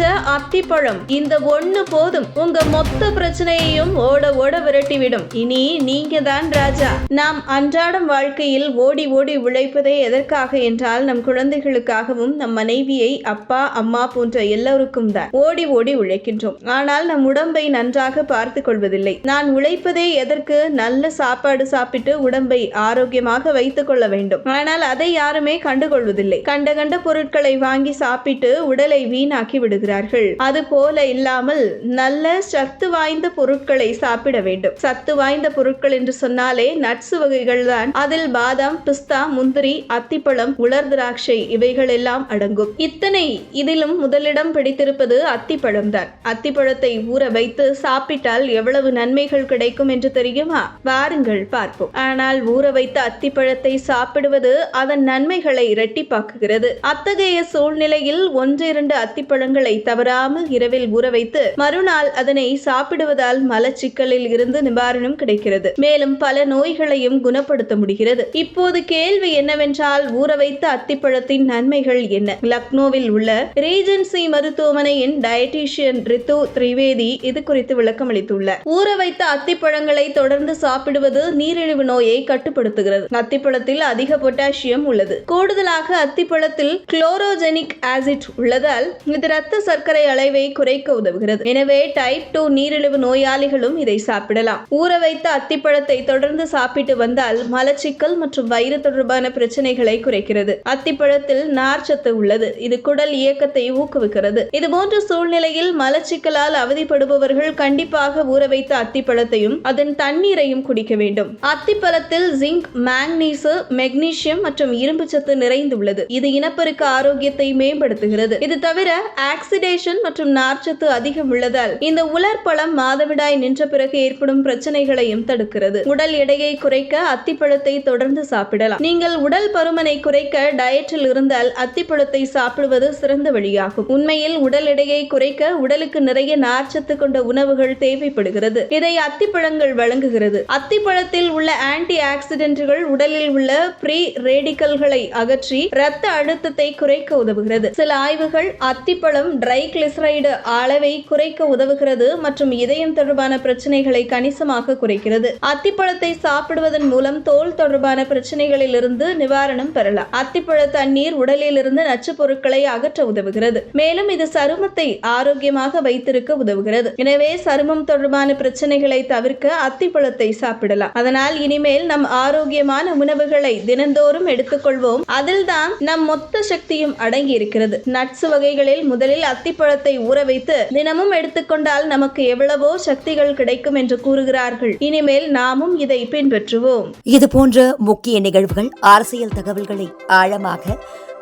வச்ச அத்திப்பழம். இந்த ஒண்ணு போதும். உங்க மொத்த பிரச்சனையையும் ஓட ஓட விரட்டிவிடும். இனி நீங்க தான் ராஜா. நாம் அன்றாடம் வாழ்க்கையில் ஓடி ஓடி உழைப்பதே எதற்காக என்றால் நம் குழந்தைகளுக்காகவும் நம் மனைவியை அப்பா அம்மா போன்ற எல்லோருக்கும் தான். ஓடி ஓடி உழைக்கின்றோம். ஆனால் நம் உடம்பை நன்றாக பார்த்து கொள்வதில்லை. நான் உழைப்பதே எதற்கு? நல்ல சாப்பாடு சாப்பிட்டு உடம்பை ஆரோக்கியமாக வைத்துக் கொள்ள வேண்டும். ஆனால் அதை யாருமே கண்டுகொள்வதில்லை. கண்ட கண்ட பொருட்களை வாங்கி சாப்பிட்டு உடலை வீணாக்கி விடுகிறார்கள் அது போல இல்லாமல் நல்ல சத்து வாய்ந்த பொருட்களை சாப்பிட வேண்டும். சத்து வாய்ந்த பொருட்கள் என்று சொன்னாலே நட்ஸ் வகைகள் தான். அதில் பாதாம் பிஸ்தா முந்திரி அத்திப்பழம் உலர் திராட்சை இவைகள் எல்லாம் அடங்கும். இத்தனை இதிலும் முதலிடம் பிடித்திருப்பது அத்திப்பழம் தான். அத்திப்பழத்தை ஊற வைத்து சாப்பிட்டால் எவ்வளவு நன்மைகள் கிடைக்கும் என்று தெரியுமா? வாருங்கள் பார்ப்போம். ஆனால் ஊற வைத்த அத்திப்பழத்தை சாப்பிடுவது அதன் நன்மைகளை இரட்டிப்பாக்குகிறது. அத்தகைய சூழ்நிலையில் ஒன்றிரண்டு அத்திப்பழங்களை தவறாமல் இரவில் ஊற வைத்து மறுநாள் அதனை சாப்பிடுவதால் மலச்சிக்கலில் இருந்து நிவாரணம் கிடைக்கிறது. மேலும் பல நோய்களையும் குணப்படுத்த முடிகிறது. இப்போது கேள்வி என்னவென்றால் ஊற வைத்த அத்திப்பழத்தின் நன்மைகள் என்ன? லக்னோவில் உள்ள ரீஜென்சி மருத்துவமனையின் டயட்டீஷியன் ரித்து திரிவேதி இது குறித்து விளக்கம் அளித்துள்ளார் ஊற வைத்த அத்திப்பழங்களை தொடர்ந்து சாப்பிடுவது நீரிழிவு நோயை கட்டுப்படுத்துகிறது. அத்திப்பழத்தில் அதிக பொட்டாசியம் உள்ளது. கூடுதலாக அத்திப்பழத்தில் குளோரோஜெனிக் ஆசிட் உள்ளதால் இது ரத்த சர்க்கரை அளவை குறைக்க உதவுகிறது. எனவே டைப் டூ நீரிழிவு நோயாளிகளும் இதை சாப்பிடலாம். ஊற வைத்த அத்திப்பழத்தை தொடர்ந்து சாப்பிட்டு வந்தால் மலச்சிக்கல் மற்றும் வயிறு தொடர்பான பிரச்சனைகளை குறைக்கிறது. அத்திப்பழத்தில் நார்ச்சத்து உள்ளது. இது குடல் இயக்கத்தை ஊக்குவிக்கிறது. இது போன்ற சூழ்நிலையில் மலச்சிக்கலால் அவதிப்படுபவர்கள் கண்டிப்பாக ஊற வைத்த அத்திப்பழத்தையும் அதன் தண்ணீரையும் குடிக்க வேண்டும். அத்திப்பழத்தில் ஜிங்க் மாங்கனீசு மெக்னீசியம் மற்றும் இரும்பு சத்து நிறைந்துள்ளது. இது இனப்பெருக்க ஆரோக்கியத்தை மேம்படுத்துகிறது. இது தவிர ஆக்ஸ் ஆக்சிடேஷன் மற்றும் நார்ச்சத்து அதிகம் உள்ளதால் இந்த உலர் பழம் மாதவிடாய் நின்ற பிறகு ஏற்படும் பிரச்சனைகளையும் தடுக்கிறது. உடல் எடையை குறைக்க அத்திப்பழத்தை தொடர்ந்து சாப்பிடலாம். நீங்கள் உடல் பருமனை குறைக்க டயட்டில் இருந்தால் அத்திப்பழத்தை சாப்பிடுவது சிறந்த வழியாகும். உண்மையில் உடல் எடையை குறைக்க உடலுக்கு நிறைய நார்ச்சத்து கொண்ட உணவுகள் தேவைப்படுகிறது. இதை அத்திப்பழங்கள் வழங்குகிறது. அத்திப்பழத்தில் உள்ள ஆன்டி ஆக்சிடென்ட்கள் உடலில் உள்ள ப்ரீ ரேடிக்கல்களை அகற்றி இரத்த அழுத்தத்தை குறைக்க உதவுகிறது. சில ஆய்வுகள் அத்திப்பழம் ட்ரைகிளிசரைடு அளவை குறைக்க உதவுகிறது மற்றும் இதயம் தொடர்பான பிரச்சனைகளை கணிசமாக குறைக்கிறது. அத்திப்பழத்தை சாப்பிடுவதன் மூலம் தோல் தொடர்பான பிரச்சனைகளில் இருந்து நிவாரணம் பெறலாம். அத்திப்பழ தண்ணீர் உடலில் இருந்து நச்சுப் பொருட்களை அகற்ற உதவுகிறது. மேலும் இது சருமத்தை ஆரோக்கியமாக வைத்திருக்க உதவுகிறது. எனவே சருமம் தொடர்பான பிரச்சனைகளை தவிர்க்க அத்திப்பழத்தை சாப்பிடலாம். அதனால் இனிமேல் நம் ஆரோக்கியமான உணவுகளை தினந்தோறும் எடுத்துக்கொள்வோம். அதில்தான் நம் மொத்த சக்தியும் அடங்கி இருக்கிறது நட்ஸ் வகைகளில் முதலில் அத்திப்பழத்தை ஊற வைத்து தினமும் எடுத்துக்கொண்டால் நமக்கு எவ்வளவோ சக்திகள் கிடைக்கும் என்று கூறுகிறார்கள். இனிமேல் நாமும் இதை பின்பற்றுவோம். இது போன்ற முக்கிய நிகழ்வுகள் அரசியல் தகவல்களை ஆழமாக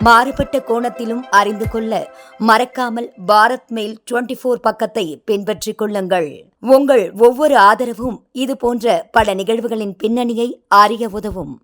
மாறுபட்ட கோணத்திலும் அறிந்து கொள்ள மறக்காமல் பாரத் மெயில் டுவெண்டி போர் பக்கத்தை பின்பற்றிக் கொள்ளுங்கள். உங்கள் ஒவ்வொரு ஆதரவும் இது போன்ற பல நிகழ்வுகளின் பின்னணியை அறிய உதவும்.